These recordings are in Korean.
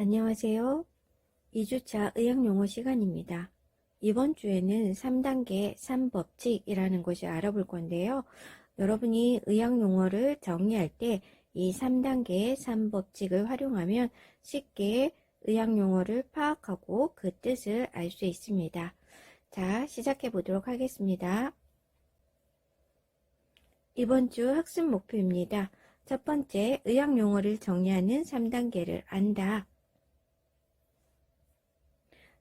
안녕하세요. 2주차 의학용어 시간입니다. 이번 주에는 3단계 3법칙이라는 것을 알아볼 건데요. 여러분이 의학용어를 정리할 때 이 3단계 3법칙을 활용하면 쉽게 의학용어를 파악하고 그 뜻을 알 수 있습니다. 자, 시작해 보도록 하겠습니다. 이번 주 학습 목표입니다. 첫 번째, 의학용어를 정리하는 3단계를 안다.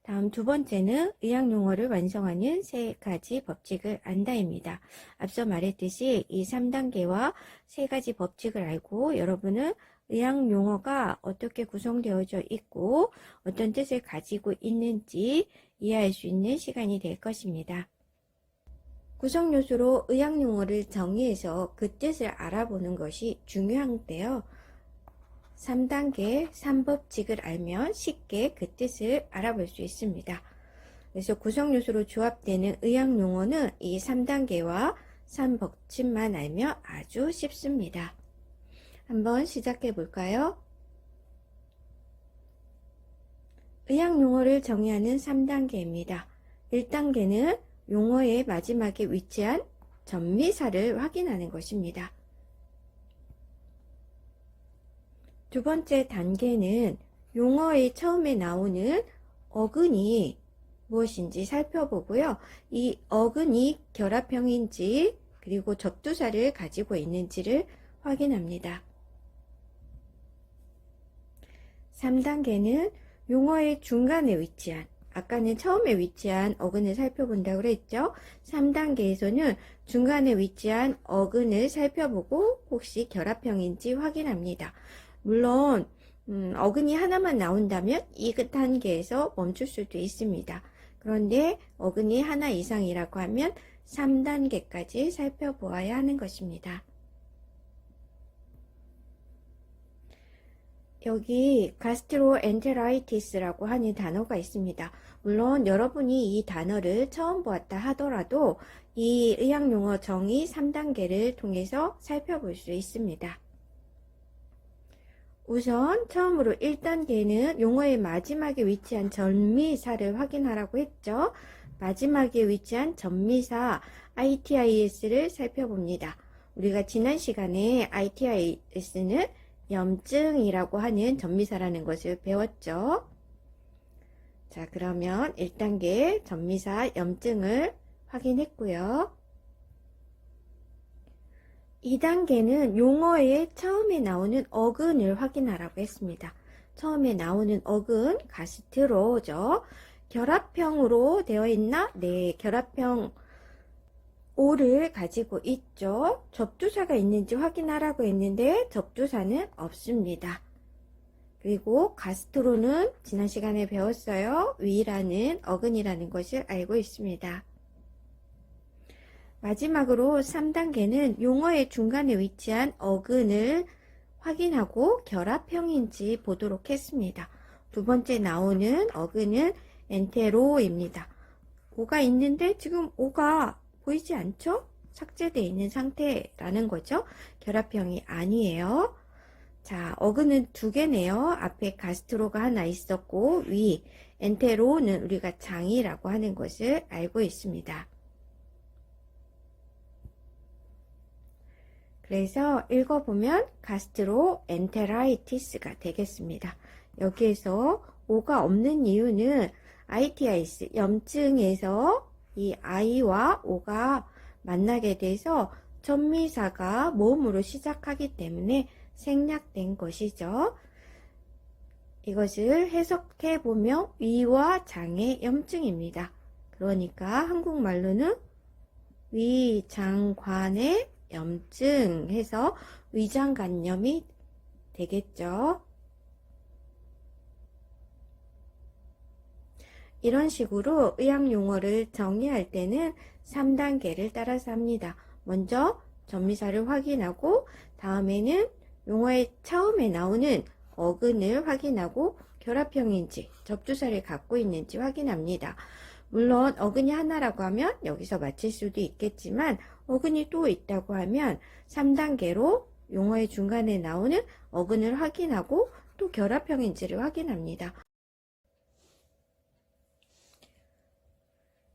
다음 두 번째는 의학 용어를 완성하는 세 가지 법칙을 안다입니다. 앞서 말했듯이 이 3단계와 세 가지 법칙을 알고 여러분은 의학 용어가 어떻게 구성되어져 있고 어떤 뜻을 가지고 있는지 이해할 수 있는 시간이 될 것입니다. 구성 요소로 의학 용어를 정의해서 그 뜻을 알아보는 것이 중요한데요. 3단계 3법칙을 알면 쉽게 그 뜻을 알아볼 수 있습니다. 그래서 구성 요소로 조합되는 의학 용어는 이 3단계와 3법칙만 알면 아주 쉽습니다. 한번 시작해 볼까요? 의학 용어를 정의하는 3단계입니다. 1단계는 용어의 마지막에 위치한 전미사를 확인하는 것입니다. 두 번째 단계는 용어의 처음에 나오는 어근이 무엇인지 살펴보고요. 이 어근이 결합형인지 그리고 접두사를 가지고 있는지를 확인합니다. 3단계는 용어의 중간에 위치한 아까는 처음에 위치한 어근을 살펴본다고 그랬죠. 3단계에서는 중간에 위치한 어근을 살펴보고 혹시 결합형인지 확인합니다. 물론 음, 어근이 하나만 나온다면 이 단계에서 멈출 수도 있습니다. 그런데 어근이 하나 이상이라고 하면 3단계까지 살펴보아야 하는 것입니다. 여기 가스트로엔테라이티스라고 하는 단어가 있습니다. 물론 여러분이 이 단어를 처음 보았다 하더라도 이 의학용어 정의 3단계를 통해서 살펴볼 수 있습니다. 우선 처음으로 1단계는 용어의 마지막에 위치한 전미사를 확인하라고 했죠. 마지막에 위치한 전미사 ITIS를 살펴봅니다. 우리가 지난 시간에 ITIS는 염증이라고 하는 전미사라는 것을 배웠죠. 자, 그러면 1단계 전미사 염증을 확인했고요. 2단계는 용어의 처음에 나오는 어근을 확인하라고 했습니다. 처음에 나오는 어근, 가스트로죠. 결합형으로 되어 있나? 네, 결합형 오를 가지고 있죠. 접두사가 있는지 확인하라고 했는데 접두사는 없습니다. 그리고 가스트로는 지난 시간에 배웠어요. 위라는 어근이라는 것을 알고 있습니다. 마지막으로 3단계는 용어의 중간에 위치한 어근을 확인하고 결합형인지 보도록 했습니다. 두 번째 나오는 어근은 엔테로입니다. 오가 있는데 지금 오가 보이지 않죠? 삭제되어 있는 상태라는 거죠. 결합형이 아니에요. 자, 어근은 두 개네요. 앞에 가스트로가 하나 있었고 위 엔테로는 우리가 장이라고 하는 것을 알고 있습니다. 그래서 읽어보면 가스트로 엔테라이티스가 되겠습니다. 여기에서 오가 없는 이유는 ITIS 염증에서 이 I와 O가 만나게 돼서 전미사가 모음으로 시작하기 때문에 생략된 것이죠. 이것을 해석해 보면 위와 장의 염증입니다. 그러니까 한국말로는 위장관의 염증 해서 위장간염이 되겠죠. 이런 식으로 의학 용어를 정의할 때는 3단계를 따라서 합니다. 먼저 전미사를 확인하고 다음에는 용어의 처음에 나오는 어근을 확인하고 결합형인지 접두사를 갖고 있는지 확인합니다. 물론 어근이 하나라고 하면 여기서 마칠 수도 있겠지만 어근이 또 있다고 하면 3단계로 용어의 중간에 나오는 어근을 확인하고 또 결합형인지를 확인합니다.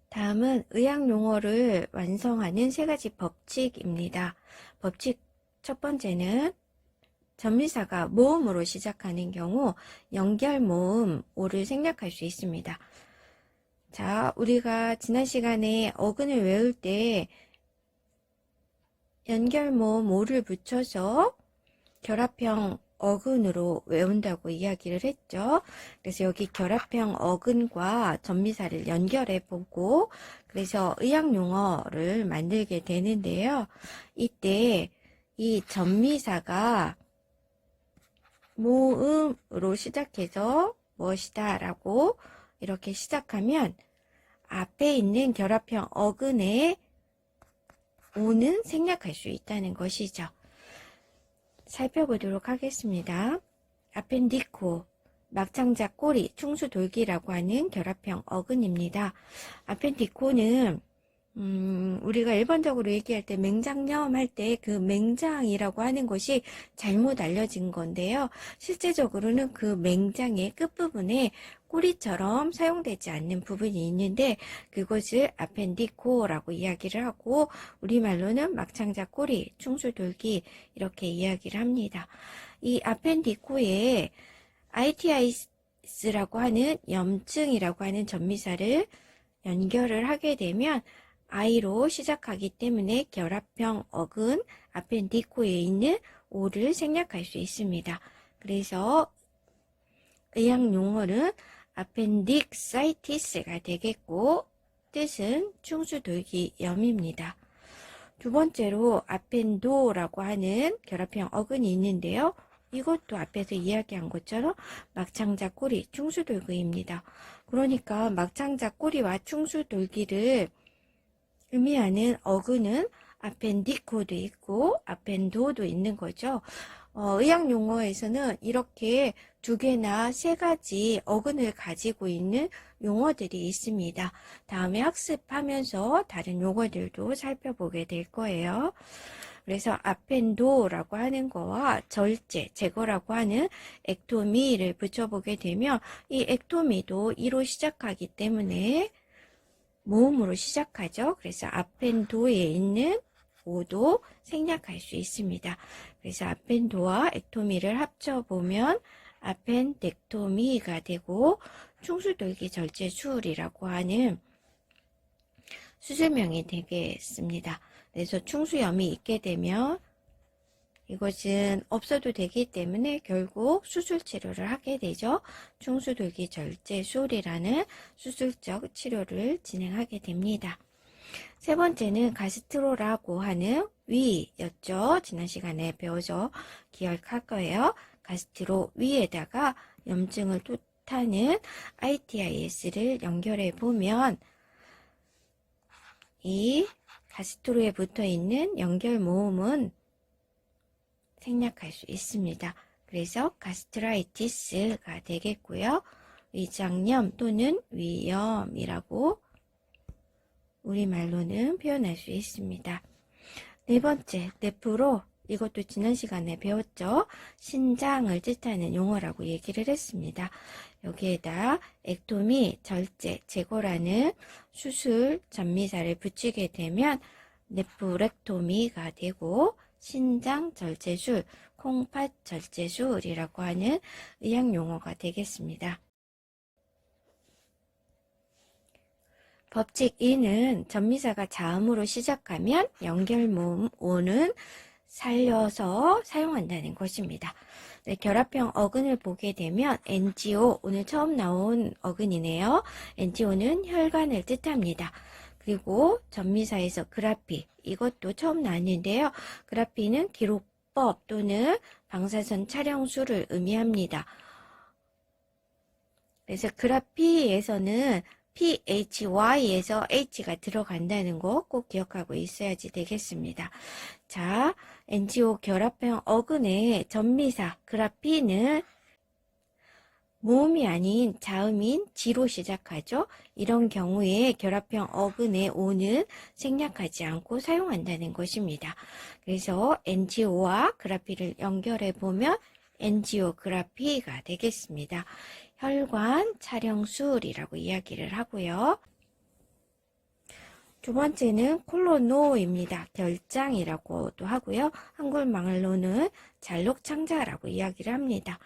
다음은 의학 용어를 완성하는 세 가지 법칙입니다. 법칙 첫 번째는 전미사가 모음으로 시작하는 경우 연결 모음 오를 생략할 수 있습니다. 자, 우리가 지난 시간에 어근을 외울 때 연결 모음 오를 붙여서 결합형 어근으로 외운다고 이야기를 했죠. 그래서 여기 결합형 어근과 전미사를 연결해 보고 그래서 의학 용어를 만들게 되는데요. 이때 이 전미사가 모음으로 시작해서 무엇이다 라고 이렇게 시작하면 앞에 있는 결합형 어근에 오는 생략할 수 있다는 것이죠. 살펴보도록 하겠습니다. 아펜디코, 막창자 꼬리, 충수 돌기라고 하는 결합형 어근입니다. 아펜디코는 음, 우리가 일반적으로 얘기할 때 맹장염 할 때 그 맹장이라고 하는 것이 잘못 알려진 건데요. 실제적으로는 그 맹장의 끝부분에 꼬리처럼 사용되지 않는 부분이 있는데 그것을 아펜디코라고 이야기를 하고 우리말로는 막창자 꼬리, 충수돌기 이렇게 이야기를 합니다. 이 아펜디코에 ITIS라고 하는 염증이라고 하는 전미사를 연결을 하게 되면 I로 시작하기 때문에 결합형 어근 아펜디코에 있는 O를 생략할 수 있습니다. 그래서 의학 용어는 아펜딕사이티스가 되겠고 뜻은 충수돌기염입니다. 두 번째로 아펜도라고 하는 결합형 어근이 있는데요. 이것도 앞에서 이야기한 것처럼 막창자 꼬리, 충수돌기입니다. 그러니까 막창자 꼬리와 충수돌기를 의미하는 어근은 아펜디코도 있고 아펜도도 있는 거죠. 어, 의학 용어에서는 이렇게 두 개나 세 가지 어근을 가지고 있는 용어들이 있습니다. 다음에 학습하면서 다른 용어들도 살펴보게 될 거예요. 그래서 아펜도라고 하는 거와 절제, 제거라고 하는 액토미를 붙여보게 되면 이 액토미도 이로 시작하기 때문에 모음으로 시작하죠. 그래서 아펜도에 있는 오도 생략할 수 있습니다. 그래서 아펜도와 액토미를 합쳐보면 아펜덱토미가 되고 충수돌기 절제 수술이라고 하는 수술명이 되겠습니다. 그래서 충수염이 있게 되면 이것은 없어도 되기 때문에 결국 수술 치료를 하게 되죠. 충수돌기 절제 수술이라는 수술적 치료를 진행하게 됩니다. 세 번째는 가스트로라고 하는 위였죠. 지난 시간에 배워서 기억할 거예요. 가스트로 위에다가 염증을 뜻하는 ITIS를 연결해 보면 이 가스트로에 붙어 있는 연결 모음은 생략할 수 있습니다. 그래서 가스트라이티스가 되겠고요. 위장염 또는 위염이라고 우리말로는 표현할 수 있습니다. 네 번째, 네프로 이것도 지난 시간에 배웠죠. 신장을 뜻하는 용어라고 얘기를 했습니다. 여기에다 액토미, 절제, 제거라는 수술 전미사를 붙이게 되면 네프렉토미가 되고 신장 절제술, 콩팥 절제술이라고 하는 의학 용어가 되겠습니다. 법칙 2는 전미사가 자음으로 시작하면 연결 모음 5는 살려서 사용한다는 것입니다. 네, 결합형 어근을 보게 되면 NGO, 오늘 처음 나온 어근이네요. NGO는 혈관을 뜻합니다. 그리고 전미사에서 그라피, 이것도 처음 나왔는데요. 그라피는 기록법 또는 방사선 촬영수를 의미합니다. 그래서 그라피에서는 PHY에서 H가 들어간다는 거 꼭 기억하고 있어야지 되겠습니다. 자, NGO 결합형 어근의 전미사 그라피는 모음이 아닌 자음인 지로 시작하죠. 이런 경우에 결합형 어근의 오는 생략하지 않고 사용한다는 것입니다. 그래서 NGO와 그라피를 연결해 보면 엔지오그라피가 되겠습니다. 혈관 촬영술이라고 이야기를 하고요. 두 번째는 콜로노입니다. 결장이라고도 하고요. 한글말로는 잘록창자라고 이야기를 합니다.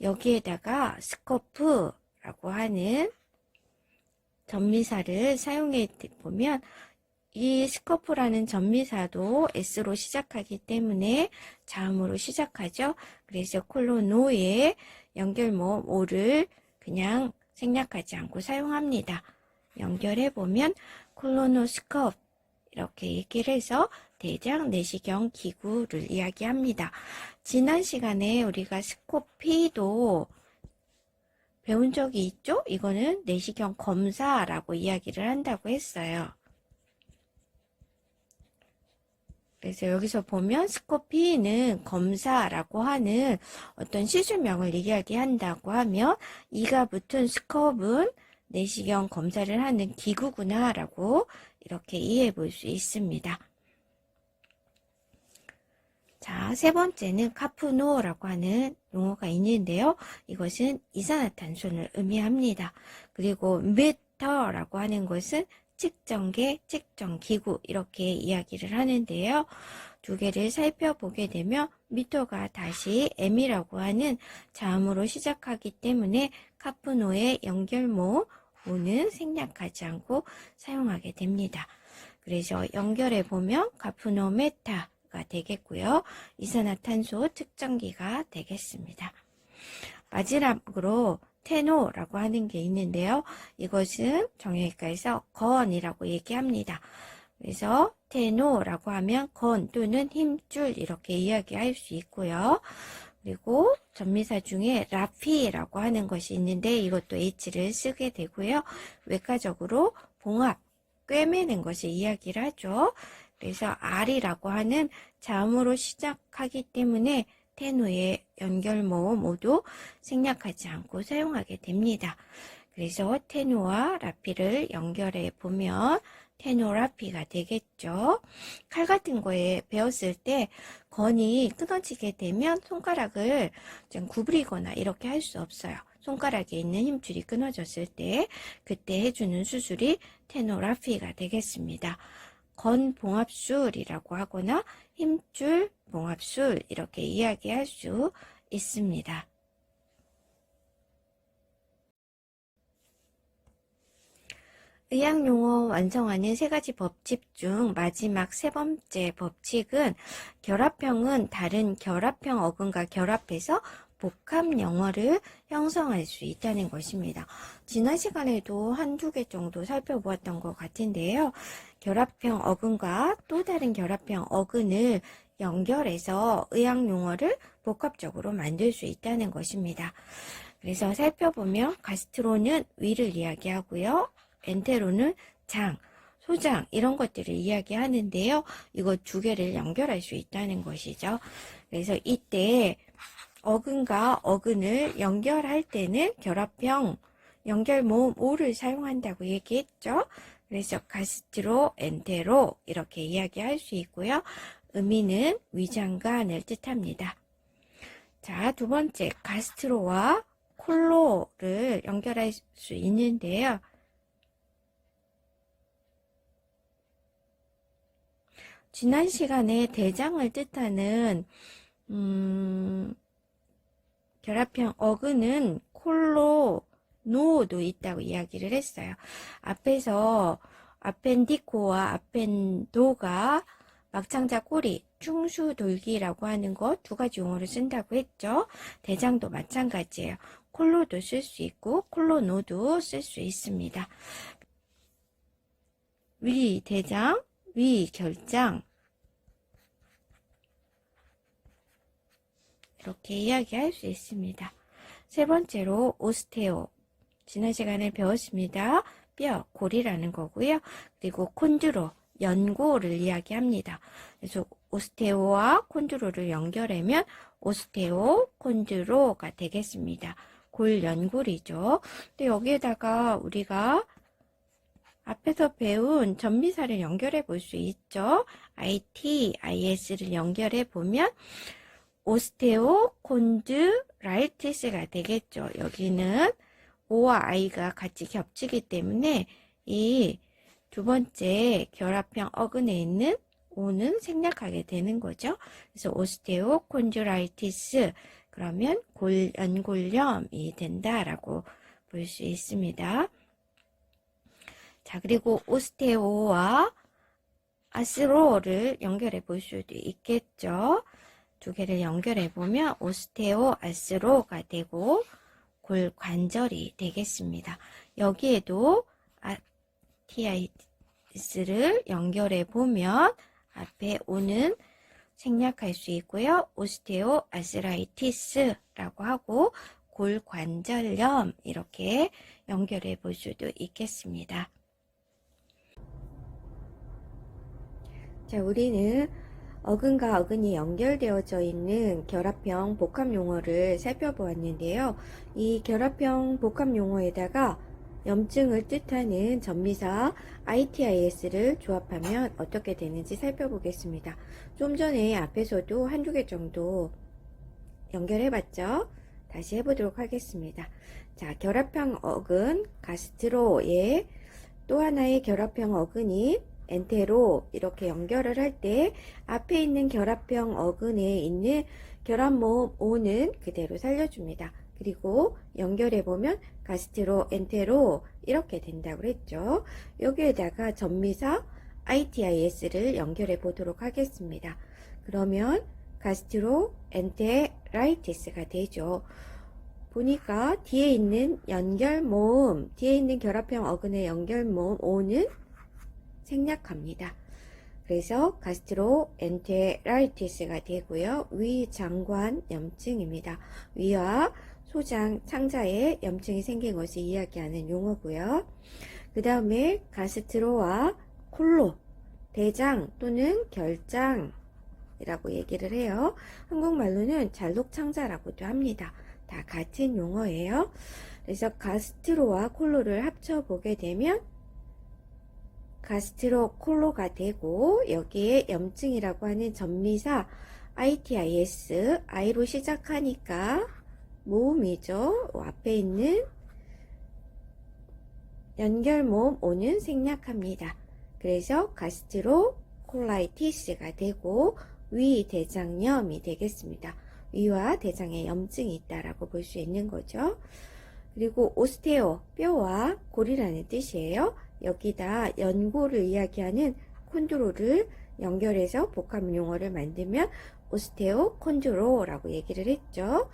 여기에다가 스코프라고 하는 전미사를 사용해 보면 이 스코프라는 전미사도 S로 시작하기 때문에 자음으로 시작하죠. 그래서 콜로노의 연결모 오를 그냥 생략하지 않고 사용합니다. 연결해 보면 콜로노스컵 이렇게 얘기를 해서 대장 내시경 기구를 이야기합니다. 지난 시간에 우리가 스코피도 배운 적이 있죠? 이거는 내시경 검사라고 이야기를 한다고 했어요. 그래서 여기서 보면 스코피는 검사라고 하는 어떤 시술명을 이야기한다고 하면 이가 붙은 스컵은 내시경 검사를 하는 기구구나 라고 이렇게 이해해 볼 수 있습니다. 자, 세 번째는 카푸노라고 하는 용어가 있는데요. 이것은 이산화탄소를 의미합니다. 그리고 미터라고 하는 것은 측정계, 측정기구 이렇게 이야기를 하는데요. 두 개를 살펴보게 되면 미터가 다시 M이라고 하는 자음으로 시작하기 때문에 카푸노의 연결모 오는 생략하지 않고 사용하게 됩니다. 그래서 연결해 보면 카푸노 메타 가 되겠고요. 이산화탄소 측정기가 되겠습니다. 마지막으로 테노라고 하는 게 있는데요. 이것은 정형외과에서 건이라고 얘기합니다. 그래서 테노라고 하면 건 또는 힘줄 이렇게 이야기할 수 있고요. 그리고 전미사 중에 라피라고 하는 것이 있는데 이것도 H를 쓰게 되고요. 외과적으로 봉합, 꿰매는 것을 이야기를 하죠. 그래서 R이라고 하는 자음으로 시작하기 때문에 테노의 연결모 모두 생략하지 않고 사용하게 됩니다. 그래서 테노와 라피를 연결해 보면 테노라피가 되겠죠. 칼 같은 거에 배웠을 때 건이 끊어지게 되면 손가락을 좀 구부리거나 이렇게 할 수 없어요. 손가락에 있는 힘줄이 끊어졌을 때 그때 해주는 수술이 테노라피가 되겠습니다. 건 봉합술이라고 하거나 힘줄 봉합술 이렇게 이야기할 수 있습니다. 의학 용어 완성하는 세 가지 법칙 중 마지막 세 번째 법칙은 결합형은 다른 결합형 어근과 결합해서 복합 영어를 형성할 수 있다는 것입니다. 지난 시간에도 한두 개 정도 살펴보았던 것 같은데요. 결합형 어근과 또 다른 결합형 어근을 연결해서 의학 용어를 복합적으로 만들 수 있다는 것입니다. 그래서 살펴보면 가스트로는 위를 이야기하고요. 엔테로는 장, 소장 이런 것들을 이야기하는데요. 이거 두 개를 연결할 수 있다는 것이죠. 그래서 이때 어근과 어근을 연결할 때는 결합형 연결 모음 오를 사용한다고 얘기했죠. 그래서 가스트로, 엔테로 이렇게 이야기할 수 있고요. 의미는 위장관을 뜻합니다. 자, 두 번째 가스트로와 콜로를 연결할 수 있는데요. 지난 시간에 대장을 뜻하는 음, 결합형 어근은 콜로 노도 있다고 이야기를 했어요. 앞에서 아펜디코와 아펜도가 막창자 꼬리, 충수돌기라고 하는 것 두 가지 용어를 쓴다고 했죠. 대장도 마찬가지예요. 콜로도 쓸 수 있고 콜로노도 쓸 수 있습니다. 위 대장, 위 결장 이렇게 이야기할 수 있습니다. 세 번째로 오스테오 지난 시간에 배웠습니다. 뼈, 골이라는 거고요. 그리고 콘드로, 연고를 이야기합니다. 그래서 오스테오와 콘드로를 연결하면 오스테오, 콘드로가 되겠습니다. 골, 연골이죠. 근데 여기에다가 우리가 앞에서 배운 전미사를 연결해 볼 수 있죠. IT, IS를 연결해 보면 오스테오 콘드라이티스가 되겠죠. 여기는 O와 I가 같이 겹치기 때문에 이 두 번째 결합형 어근에 있는 O는 생략하게 되는 거죠. 그래서 오스테오 콘드라이티스 그러면 골, 연골염이 된다라고 볼 수 있습니다. 자, 그리고 오스테오와 아스로를 연결해 볼 수도 있겠죠. 두 개를 연결해 보면 오스테오 아스로가 되고 골관절이 되겠습니다. 여기에도 아티아이티스를 연결해 보면 앞에 오는 생략할 수 있고요. 오스테오 아스라이티스라고 하고 골관절염 이렇게 연결해 볼 수도 있겠습니다. 자, 우리는 어근과 어근이 연결되어져 있는 결합형 복합 용어를 살펴보았는데요. 이 결합형 복합 용어에다가 염증을 뜻하는 전미사 ITIS를 조합하면 어떻게 되는지 살펴보겠습니다. 좀 전에 앞에서도 한두 개 정도 연결해봤죠? 다시 해보도록 하겠습니다. 자, 결합형 어근 가스트로에 또 하나의 결합형 어근이 엔테로 이렇게 연결을 할 때 앞에 있는 결합형 어근에 있는 결합모음 O는 그대로 살려줍니다. 그리고 연결해 보면 가스트로 엔테로 이렇게 된다고 했죠. 여기에다가 전미사 ITIS를 연결해 보도록 하겠습니다. 그러면 가스트로 엔테라이티스가 되죠. 보니까 뒤에 있는 연결 모음, 뒤에 있는 결합형 어근의 연결 모음 O는 생략합니다. 그래서 가스트로 엔테라이티스가 되고요. 위장관 염증입니다. 위와 소장 창자에 염증이 생긴 것을 이야기하는 용어고요. 그 다음에 가스트로와 콜로 대장 또는 결장이라고 얘기를 해요. 한국말로는 잘록창자라고도 합니다. 다 같은 용어예요. 그래서 가스트로와 콜로를 합쳐보게 되면 가스트로 콜로가 되고 여기에 염증이라고 하는 전미사 ITIS I로 시작하니까 모음이죠. 앞에 있는 연결 모음 O는 생략합니다. 그래서 가스트로 콜라이티스가 되고 위 대장염이 되겠습니다. 위와 대장에 염증이 있다라고 볼 수 있는 거죠. 그리고 오스테오 뼈와 골이라는 뜻이에요. 여기다 연골을 이야기하는 콘드로를 연결해서 복합 용어를 만들면 오스테오 콘드로라고 얘기를 했죠.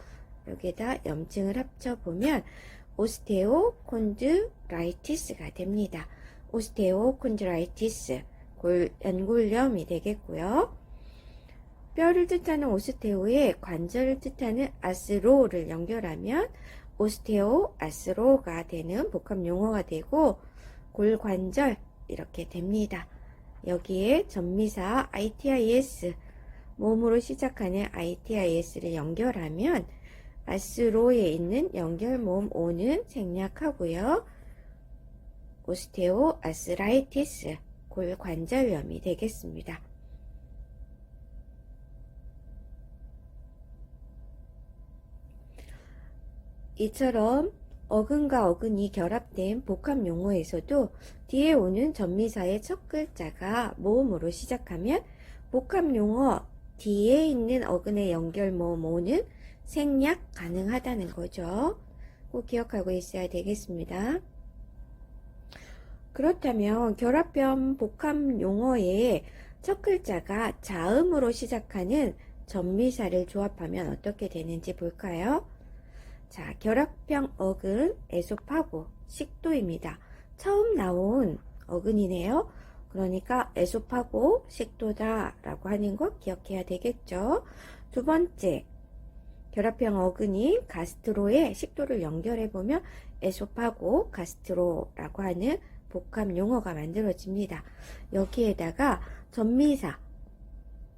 여기다 염증을 합쳐보면 오스테오 콘드라이티스가 됩니다. 오스테오 콘드라이티스 골, 연골염이 되겠고요. 뼈를 뜻하는 오스테오에 관절을 뜻하는 아스로를 연결하면 오스테오 아스로가 되는 복합 용어가 되고 골관절 이렇게 됩니다. 여기에 전미사 ITIS 몸으로 시작하는 ITIS를 연결하면 아스로에 있는 연결 모음 O는 생략하고요. 오스테오 아스라이티스 골관절염이 되겠습니다. 이처럼 어근과 어근이 결합된 복합 용어에서도 뒤에 오는 전미사의 첫 글자가 모음으로 시작하면 복합 용어 뒤에 있는 어근의 연결 모음 오는 생략 가능하다는 거죠. 꼭 기억하고 있어야 되겠습니다. 그렇다면 결합형 복합 용어의 첫 글자가 자음으로 시작하는 전미사를 조합하면 어떻게 되는지 볼까요? 자, 결합형 어근 에소파고 식도입니다. 처음 나온 어근이네요. 그러니까 에소파고 식도다 라고 하는 거 기억해야 되겠죠. 두 번째, 결합형 어근이 가스트로에 식도를 연결해 보면 에소파고 가스트로라고 하는 복합 용어가 만들어집니다. 여기에다가 전미사,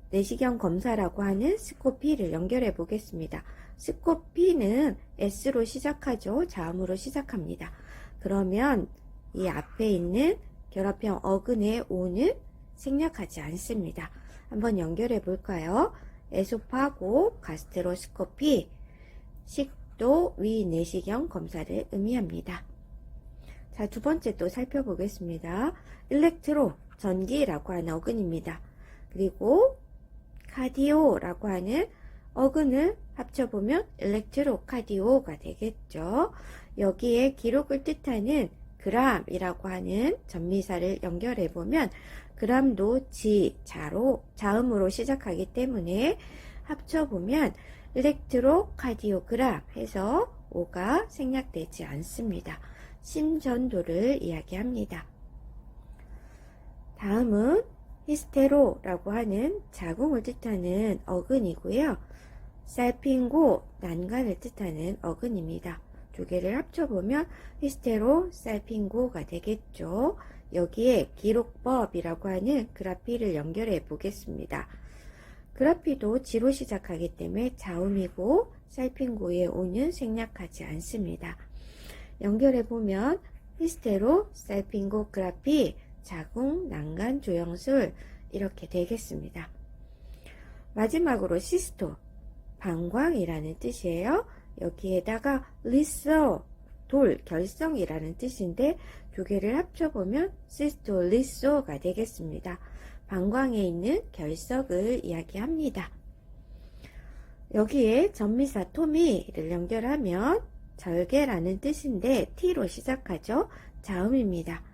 내시경 검사라고 하는 스코피를 연결해 보겠습니다. 스코피는 S로 시작하죠. 자음으로 시작합니다. 그러면 이 앞에 있는 결합형 어근의 O는 생략하지 않습니다. 한번 연결해 볼까요? 에소파고, 가스트로스코피, 식도, 위, 내시경 검사를 의미합니다. 자, 두 번째 또 살펴보겠습니다. 일렉트로, 전기라고 하는 어근입니다. 그리고 카디오라고 하는 어근을 합쳐보면 일렉트로카디오가 되겠죠. 여기에 기록을 뜻하는 그람이라고 하는 전미사를 연결해 보면 그람도 지, 자로, 자음으로 시작하기 때문에 합쳐보면 일렉트로카디오그람 해서 오가 생략되지 않습니다. 심전도를 이야기합니다. 다음은 히스테로라고 하는 자궁을 뜻하는 어근이고요. 살핑고, 난간을 뜻하는 어근입니다. 두 개를 합쳐보면 히스테로 살핑고가 되겠죠. 여기에 기록법이라고 하는 그라피를 연결해 보겠습니다. 그라피도 지로 시작하기 때문에 자음이고 살핑고에 오는 생략하지 않습니다. 연결해 보면 히스테로 살핑고 그라피 자궁 난간 조영술 이렇게 되겠습니다. 마지막으로 시스토 방광이라는 뜻이에요. 여기에다가 리소 돌 결성이라는 뜻인데 두 개를 합쳐보면 시스토 리소가 되겠습니다. 방광에 있는 결석을 이야기합니다. 여기에 전미사 토미를 연결하면 절개라는 뜻인데 T로 시작하죠. 자음입니다.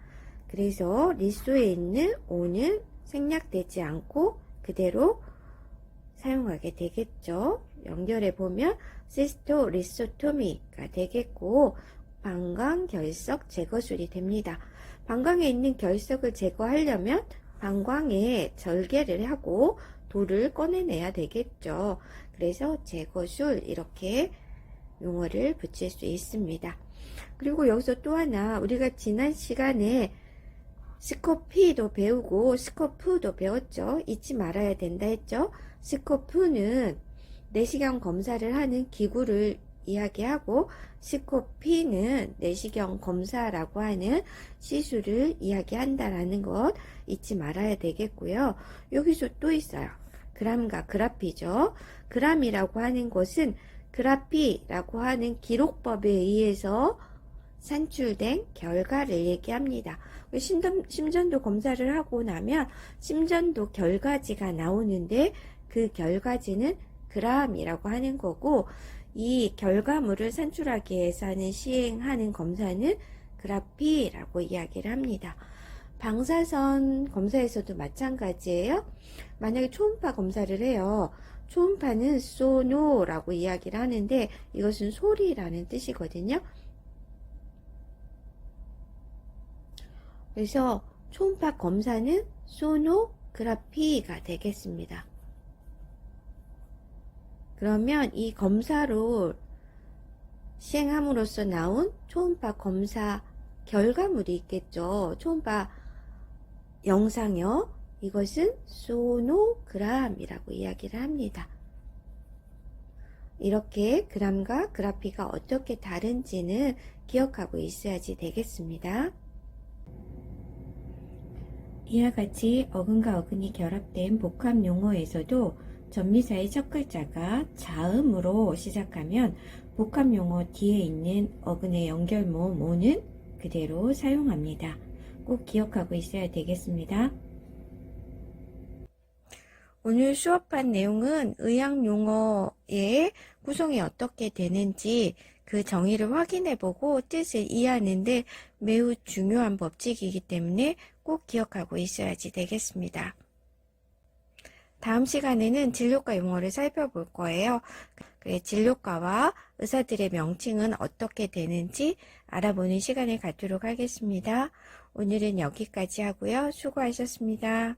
그래서 리소에 있는 오는 생략되지 않고 그대로 사용하게 되겠죠. 연결해 보면 시스토 리소토미가 되겠고 방광 결석 제거술이 됩니다. 방광에 있는 결석을 제거하려면 방광에 절개를 하고 돌을 꺼내내야 되겠죠. 그래서 제거술 이렇게 용어를 붙일 수 있습니다. 그리고 여기서 또 하나 우리가 지난 시간에 스코피도 배우고 스코프도 배웠죠. 잊지 말아야 된다 했죠. 스코프는 내시경 검사를 하는 기구를 이야기하고 스코피는 내시경 검사라고 하는 시술을 이야기한다라는 것 잊지 말아야 되겠고요. 여기서 또 있어요. 그람과 그라피죠. 그람이라고 하는 것은 그라피라고 하는 기록법에 의해서 산출된 결과를 얘기합니다. 심전, 심전도 검사를 하고 나면 심전도 결과지가 나오는데 그 결과지는 그람이라고 하는 거고 이 결과물을 산출하기 위해서 하는 시행하는 검사는 그라피라고 이야기를 합니다. 방사선 검사에서도 마찬가지예요. 만약에 초음파 검사를 해요. 초음파는 소노라고 이야기를 하는데 이것은 소리라는 뜻이거든요. 그래서 초음파 검사는 소노그라피가 되겠습니다. 그러면 이 검사로 시행함으로써 나온 초음파 검사 결과물이 있겠죠. 초음파 영상요. 이것은 소노그램이라고 이야기를 합니다. 이렇게 그람과 그래피가 어떻게 다른지는 기억하고 있어야지 되겠습니다. 이와 같이 어근과 어근이 결합된 복합 용어에서도 전미사의 첫 글자가 자음으로 시작하면 복합 용어 뒤에 있는 어근의 연결모 모는 그대로 사용합니다. 꼭 기억하고 있어야 되겠습니다. 오늘 수업한 내용은 의학 용어의 구성이 어떻게 되는지 그 정의를 확인해보고 뜻을 이해하는데 매우 중요한 법칙이기 때문에 꼭 기억하고 있어야지 되겠습니다. 다음 시간에는 진료과 용어를 살펴볼 거예요. 진료과와 의사들의 명칭은 어떻게 되는지 알아보는 시간을 갖도록 하겠습니다. 오늘은 여기까지 하고요. 수고하셨습니다.